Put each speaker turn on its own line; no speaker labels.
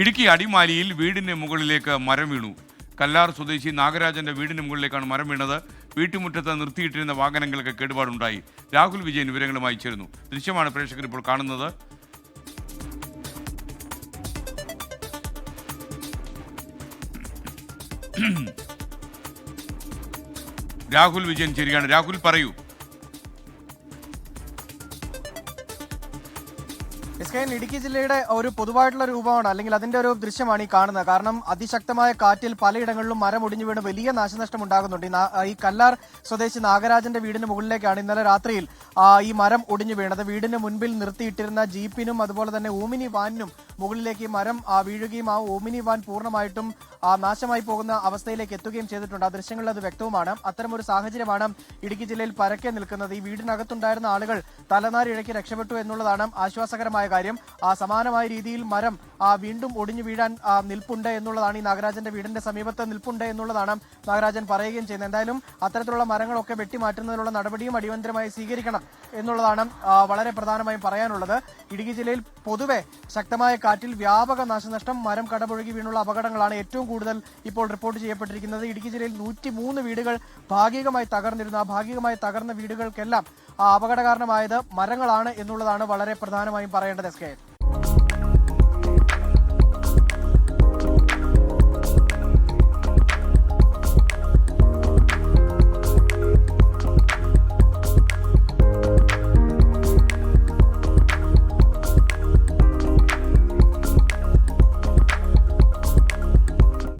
ഇടുക്കി അടിമാലിയിൽ വീടിന് മുകളിലേക്ക് മരം വീണു. കല്ലാർ സ്വദേശി നാഗരാജന്റെ വീടിന് മുകളിലേക്കാണ് മരം വീണത്. വീട്ടുമുറ്റത്ത് നിർത്തിയിട്ടിരുന്ന വാഹനങ്ങൾക്ക് കേടുപാടുണ്ടായി. രാഹുൽ വിജയൻ വിവരങ്ങളുമായി ചേരുന്നു. ദൃശ്യമാണ് പ്രേക്ഷകർ ഇപ്പോൾ കാണുന്നത്. രാഹുൽ വിജയൻ ചേരുകയാണ്. രാഹുൽ പറയൂ.
എസ് കെ ഇടുക്കി ജില്ലയുടെ ഒരു പൊതുവായിട്ടുള്ള രൂപമാണ് അല്ലെങ്കിൽ അതിന്റെ ഒരു ദൃശ്യമാണ് ഈ കാണുന്നത്. കാരണം അതിശക്തമായ കാറ്റിൽ പലയിടങ്ങളിലും മരം ഒടിഞ്ഞു വീണ് വലിയ നാശനഷ്ടം ഉണ്ടാകുന്നുണ്ട്. ഈ കല്ലാർ സ്വദേശി നാഗരാജന്റെ വീടിന് മുകളിലേക്കാണ് ഇന്നലെ രാത്രിയിൽ ഈ മരം ഒടിഞ്ഞു വീണത്. വീടിന് മുൻപിൽ നിർത്തിയിട്ടിരുന്ന ജീപ്പിനും അതുപോലെ തന്നെ ഊമിനി വാനിനും മുകളിലേക്ക് മരം വീഴുകയും ആ ഓമിനി വാൻ പൂർണമായിട്ടും നാശമായി പോകുന്ന അവസ്ഥയിലേക്ക് എത്തുകയും ചെയ്തിട്ടുണ്ട്. ആ ദൃശ്യങ്ങളിൽ അത് വ്യക്തവുമാണ്. അത്തരമൊരു സാഹചര്യമാണ് ഇടുക്കി ജില്ലയിൽ പരക്കെ നിൽക്കുന്നത്. ഈ വീടിനകത്തുണ്ടായിരുന്ന ആളുകൾ തലനാരിഴയ്ക്ക് രക്ഷപ്പെട്ടു എന്നുള്ളതാണ് ആശ്വാസകരമായ കാര്യം. ആ സമാനമായ രീതിയിൽ മരം വീണ്ടും ഒടിഞ്ഞു വീഴാൻ നിൽപ്പുണ്ട് എന്നുള്ളതാണ് ഈ നാഗരാജന്റെ വീടിന്റെ സമീപത്ത് നിൽപ്പുണ്ട് എന്നുള്ളതാണ് നാഗരാജൻ പറയുകയും ചെയ്യുന്നത്. എന്തായാലും അത്തരത്തിലുള്ള മരങ്ങളൊക്കെ വെട്ടിമാറ്റുന്നതിനുള്ള നടപടിയും അടിയന്തരമായി സ്വീകരിക്കണം എന്നുള്ളതാണ് വളരെ പ്രധാനമായും പറയാനുള്ളത്. ഇടുക്കി ജില്ലയിൽ പൊതുവെ ശക്തമായ കാറ്റിൽ വ്യാപക നാശനഷ്ടം മരം കടപുഴകി വീണുള്ള അപകടങ്ങളാണ് ഏറ്റവും കൂടുതൽ ഇപ്പോൾ റിപ്പോർട്ട് ചെയ്യപ്പെട്ടിരിക്കുന്നത്. ഇടുക്കി ജില്ലയിൽ നൂറ്റി മൂന്ന് വീടുകൾ ഭാഗികമായി തകർന്നിരുന്നു. ആ ഭാഗികമായി തകർന്ന വീടുകൾക്കെല്ലാം ആ അപകട കാരണമായത് മരങ്ങളാണ് എന്നുള്ളതാണ് വളരെ പ്രധാനമായും പറയേണ്ടത് എസ് കെ.